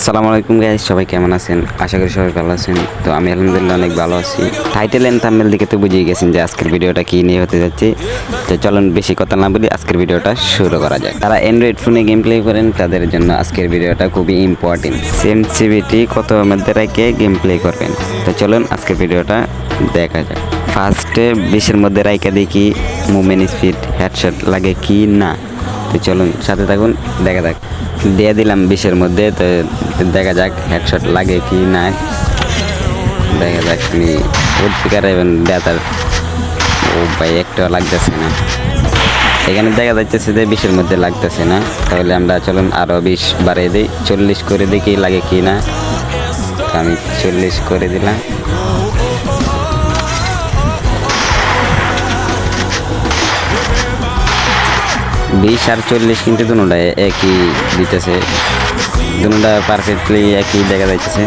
আসসালামু আলাইকুম গাইস সবাই কেমন আছেন? আশা করি সবাই ভালো আছেন। তো আমি আলহামদুলিল্লাহ অনেক ভালো আছি। টাইটেল এন্ড থাম্বনেল দিকে তো বুঝিয়ে গেছেন যে আজকের ভিডিওটা কী নিয়ে হতে যাচ্ছে। তো চলুন বেশি কথা না বলি, আজকের ভিডিওটা শুরু করা যাক। তারা অ্যান্ড্রয়েড ফোনে গেম প্লে করেন, তাদের জন্য আজকের ভিডিওটা খুবই ইম্পর্টেন্ট সেম সিবিটি কত মধ্যে রেখে গেম প্লে করবেন। তো চলুন আজকের ভিডিওটা দেখা যাক। ফার্স্টে বিশের মধ্যে রাইকা দেখি মুভমেন্ট স্পিড হেডশট লাগে কি না। তো চলুন সাথে থাকুন, দেখা যাক। দিয়ে দিলাম বিশের মধ্যে, তো দেখা যাক হেডশট লাগে কি না দেখা যাক নি উৎপিকার এবং বেতার ও ভাই একটা লাগতেছে না। এখানে দেখা যাচ্ছে যে বিশের মধ্যে লাগতেছে না। তাহলে আমরা চলুন আরও বিশ বাড়িয়ে দিই। চল্লিশ করে দিই কি লাগে কি না। আমি চল্লিশ করে দিলাম। বিশ আর চল্লিশ কিন্তু দুটাই একই দিতেছে। দুটা পারফেক্টলি একই দেখা যাইতেছে।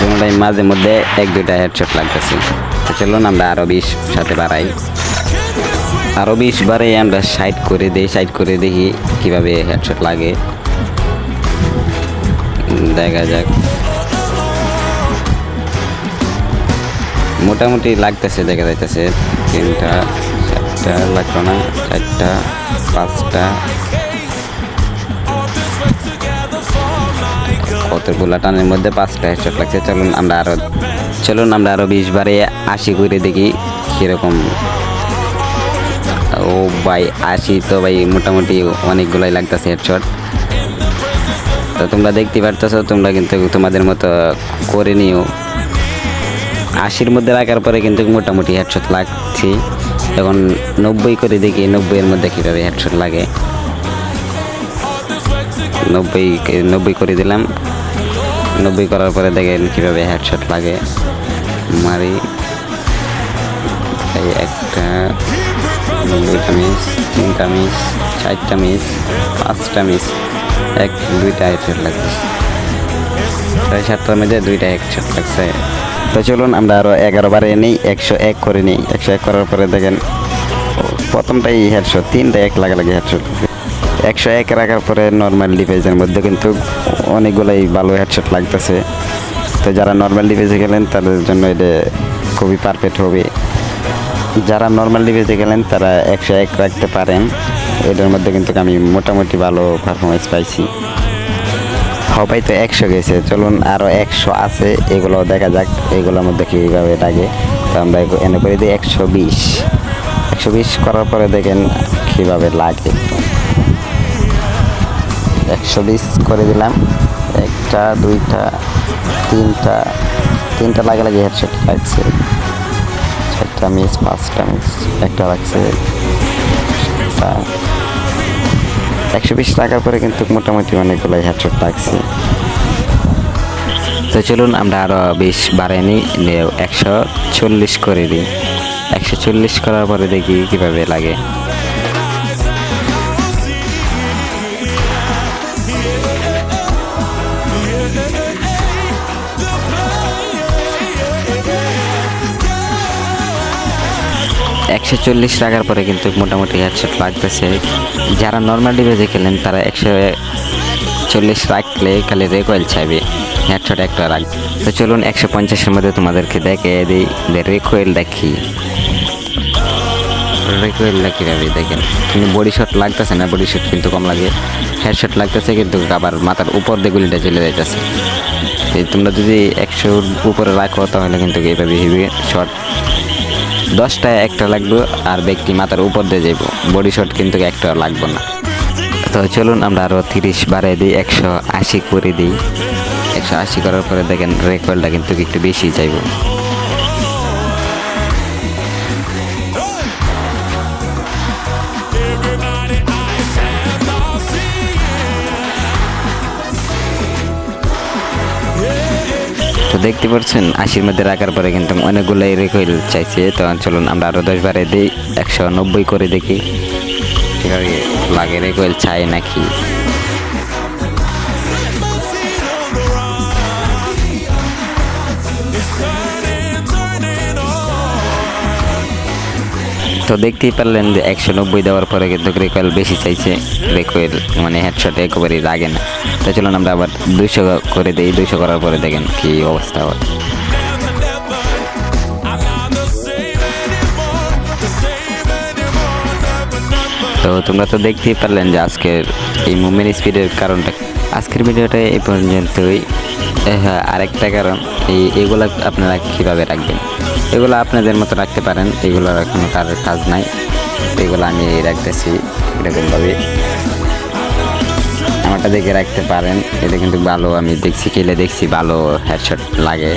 দুটাই মাঝে মধ্যে এক, দুইটা হেডশট লাগতেছে। তো চলুন আমরা আরও বিশ সাথে বাড়াই। আরও বিশ বারে আমরা সাইড করে দিই সাইড করে দেখি কীভাবে হেডশট লাগে। দেখা যাক। মোটামুটি লাগতেছে, দেখা যাইতেছে তিনটা। চারটা লাগতো না, চারটা, পাঁচটা। কতগুলা টানের মধ্যে পাঁচটা হেডশট লাগছে, চলুন আমরা আরও, চলুন আমরা আরও বিশ বারে আশি করে দেখি কীরকম। ও ভাই, আশি তো ভাই মোটামুটি অনেকগুলাই লাগতেছে হেডশট তো তোমরা দেখতে পারতেছো, তোমরা কিন্তু তোমাদের মতো করে নিও। আশির মধ্যে রাখার পরে কিন্তু মোটামুটি হেডশট লাগছে। এখন নব্বই করে দেখি, নব্বইয়ের মধ্যে কীভাবে হেডশট লাগে। নব্বই নব্বই করে দিলাম। নব্বই করার পরে দেখেন কীভাবে হেডশট লাগে। মারি। এই একটা, দুইটা মিস তিনটা মিস চারটা মিস পাঁচটা মিস এক, দুইটা হেডশট লাগছে। প্রায় সাতটার মধ্যে দুইটা হেডশট লাগছে। তো চলুন, আমরা আরও এগারো বারে নিই, একশো এক করে নিই। একশো এক করার পরে দেখেন, প্রথমটাই হেডশট তিনটা এক লাগালাগি হেডশট। একশো এক রাখার পরে নর্মাল ডিভাইসের মধ্যে কিন্তু অনেকগুলোই ভালো হেডশট লাগতেছে। তো যারা নর্মাল ডিভাইসে গেলেন তাদের জন্য এটা খুবই পারফেক্ট হবে। যারা নর্মাল ডিভাইসে গেলেন তারা একশো এক রাখতে পারেন। এটার মধ্যে কিন্তু আমি মোটামুটি ভালো পারফরমেন্স পাইছি। সবাই তো একশো গেছে, চলুন আরও একশো আছে এগুলো দেখা যাক, এগুলোর মধ্যে কীভাবে লাগে। তো আমরা এনে করে দিই একশো বিশ। একশো বিশ করার পরে দেখেন কীভাবে লাগে। একশো বিশ করে দিলাম। একটা, দুইটা, তিনটা তিনটা লাগে লাগে হেডশট লাগছে চারটা মিস পাঁচটা মিস একটা লাগছে। একশো বিশ টাকার পরে কিন্তু মোটামুটি অনেকগুলো হ্যাডশট লাগছে তো চলুন আমরা আরও বিশ বাড়াই নিই একশো চল্লিশ করে দিই। একশো চল্লিশ করার পরে দেখি কীভাবে লাগে। একশো চল্লিশ রাখার পরে কিন্তু মোটামুটি হেডশট লাগতেছে। যারা নর্মাল ডিভাইসে খেলেন, তারা একশো চল্লিশ রাখলে খালি রেকয়েল চাইবে হেডশট একটা রাখ। তো চলুন একশো পঞ্চাশের মধ্যে তোমাদেরকে দেখে দিই রেকয়েলটা কি। রেকয়েলটা কীভাবে দেখেন? কিন্তু বডি শট লাগতেছে না বডি শট কিন্তু কম লাগে। হেডশট লাগতেছে কিন্তু আবার মাথার উপর দিয়ে গুলিটা চলে যাইতেছে। তোমরা যদি একশোর উপরে রাখো, তাহলে কিন্তু এইভাবে হেভি শট দশটায় একটা লাগবে আর ব্যক্তি মাথার উপর দিয়ে যাইব। বডি শট কিন্তু একটা লাগবে না। তো চলুন আমরা আরও তিরিশ বাড়াই দিই, একশো আশি করে দিই। একশো আশি করার পরে দেখেন রেকর্ডটা কিন্তু একটু বেশি চাইব দেখতে পাচ্ছেন আশির মধ্যে রাখার পরে কিন্তু অনেকগুলোই রেকয়েল চাইছে। তো চলুন, আমরা আরও দশ বারে দিই, একশো নব্বই করে দেখি। কীভাবে লাগে রেকয়েল চাই নাকি? তো দেখতেই পারলেন যে একশো নব্বই দেওয়ার পরে কিন্তু রিকয়েল বেশি চাইছে। রিকয়েল মানে হেডশট একেবারেই লাগে না। তো চলুন আমরা আবার দুইশো করে দিই। দুইশো করার পরে দেখেন কি অবস্থা হয়। তো তোমরা তো দেখতেই পারলেন যে আজকের এই মুভমেন্ট স্পিডের কারণটা। আজকের ভিডিওটা এই পর্যন্তই। হ্যাঁ আরেকটা কারণ, এই এগুলো আপনারা কীভাবে রাখবেন? এগুলো আপনাদের মতো রাখতে পারেন। এগুলোর কোনো তার কাজ নাই। এগুলো আমি রাখতেছি, এরকমভাবে। আমারটা দেখে রাখতে পারেন। এটা কিন্তু ভালো, আমি দেখছি, খেলে দেখছি ভালো হেডশট লাগে।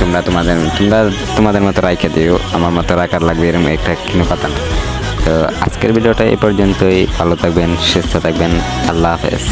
তোমরা তোমাদের তোমরা তোমাদের মতো রাইখে দিও, আমার মতো রাখার লাগবে এরকম একটা কোনো কথা না তো আজকের ভিডিওটা এই পর্যন্তই। ভালো থাকবেন, সুস্থ থাকবেন। আল্লাহ হাফেজ।